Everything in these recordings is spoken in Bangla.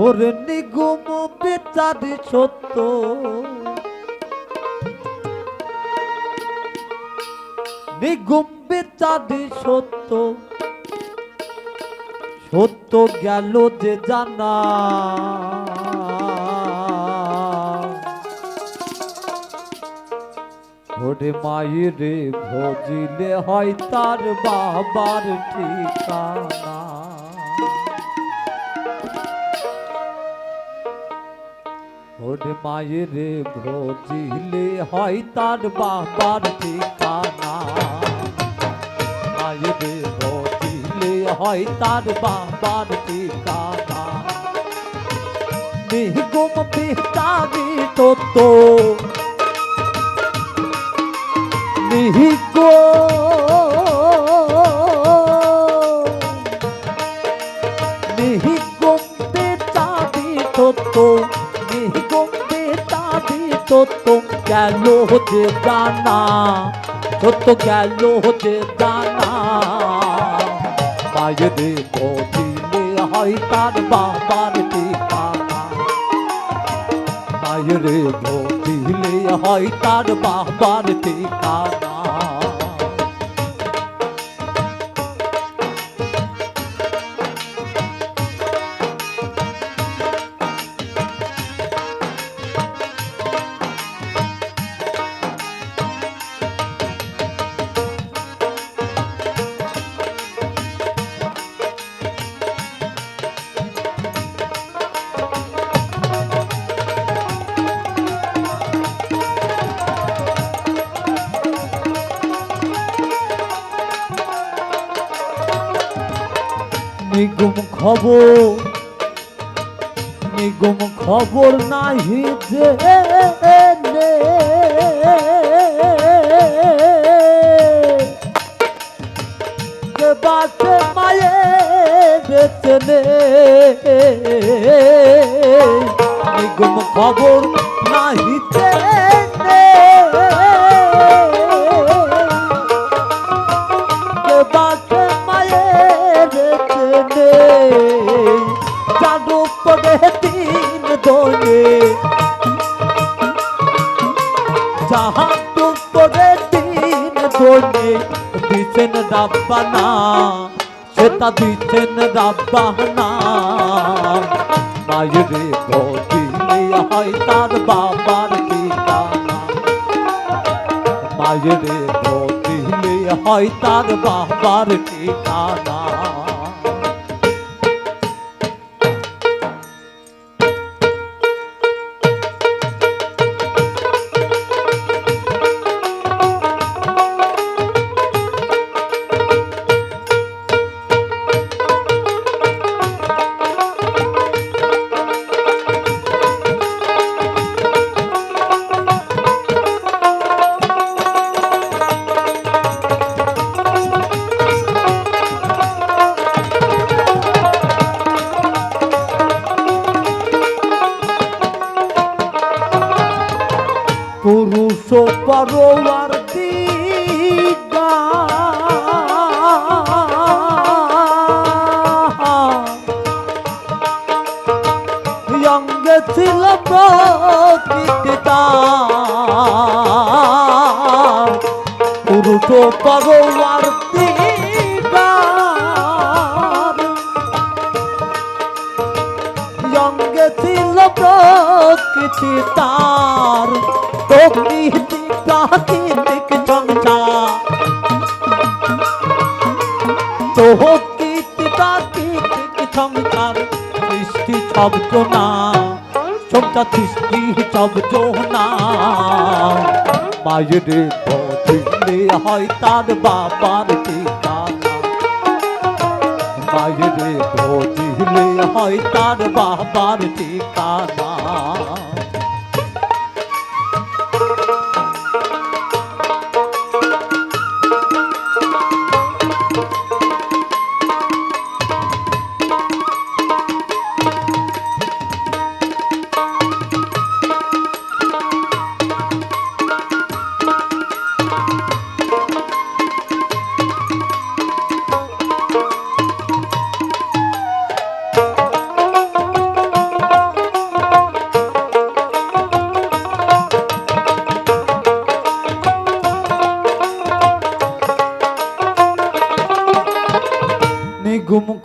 ওরে নিগুম বেচারি সত্য। নিগুম বেচারি সত্য। সত্য গেল যে জানা। ওরে মায়েরে ভজিলে হয় তার বাবার ঠিকানা। ওরে মায়েরে ভজিলে হয় তার বাবার ঠিকানা। মায়েরে ভজিলে হয় তার বাবার ঠিকানা। নিগুম নিহিগম্বে চাবি তত্ত্ব নিহিগম্বে তত্ত্ব গেল হতে দানা সত্য গেল হতে দানা মায়েরে বদিলে হয় তার বাবার ঠিকানা মায়েরে বদিলে হয় তার বাবার ঠিকানা নিগুম খবর নিগুম খবর নাহি যে মায়ে বেচে নে। নিগুম খবর নাহি জাহাদু পড়ে তিন দোলে দিছেন রাব্বানা সেটা দিছেন রাব্বানা মায়েরে বদিলে হয় তার বাবার ঠিকানা মায়েরে বদিলে হয় তার বাবার ঠিকানা পুরুষ অঙ্গে ছিল প্রকৃতিতা পুরুষ পরোয়ার প্রকৃতি তার। প্রকৃতি প্রাকৃতিক প্রাকৃতিক সংসার সৃষ্টি শব্দ না। সংসার সৃষ্টি শব্দ না। মায়ের বদিলে হয় তার বাবার ঠিকানা। মায়েরে বদিলে হয় তার বাবার ঠিকানা।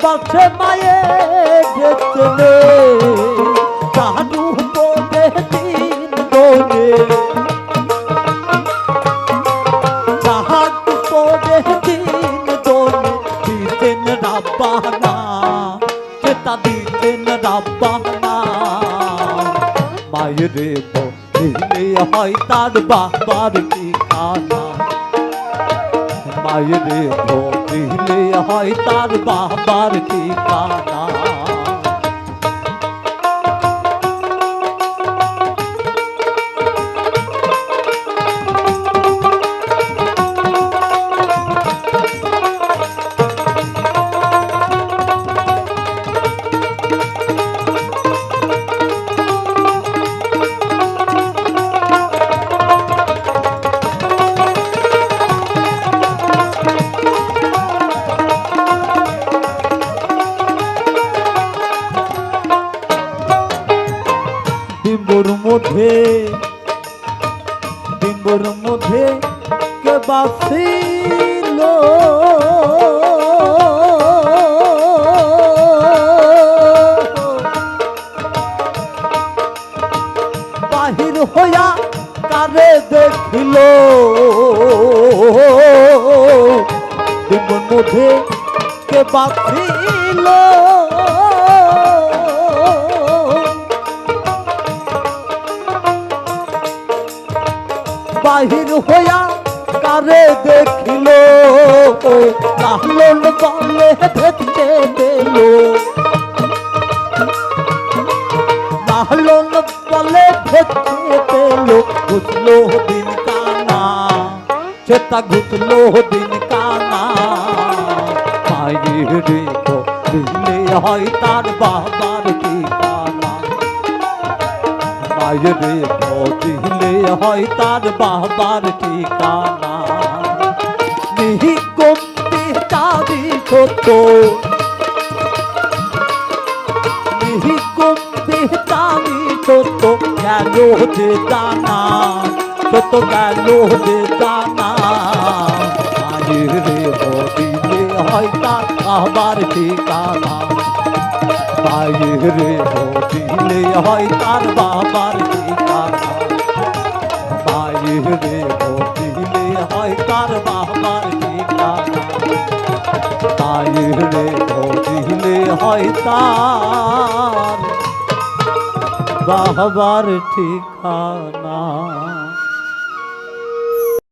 কেবা সে মায়ের চেনে জানু বলে দিন দোনে চাহাত করে দিন দোনে দিতেন রাব্বানা, চেতা দিতেন রাব্বানা। মায়ের দিলে হয় তার বাবার ঠিকানা। মায়ের দিলে হয় তার বাবার ঠিকানা। মধ্যে ডিম্বুর মধ্যে কে বাসিল বাহির হইয়া কারে দেখিল? ডিম্বুর মধ্যে কে বাসিল লাহলন বলে ভেতকে পেল। লাহলন বলে ভেতকে পেল। ঘুষলো দিন কানা চেতা ঘুষলো দিন কানা মায়ের রে দিলে হয় তার বাবার ঠিকানা। মায়ের দিলে হয় তার বাবার ঠিকানা। মিহি ছোট। মিহি কমতি চাবি ছোট গেল যে জানা? ছোট গেল যে জানা? মায়ের দিলে হয় তার বাবার ঠিকানা। মায়ের দিলে হয় তার বাবার ঠিকানা। মায়ের দিলে হয় তার বাবার ঠিকানা মায়ের দিলে হয় তার। বাবার ঠিকানা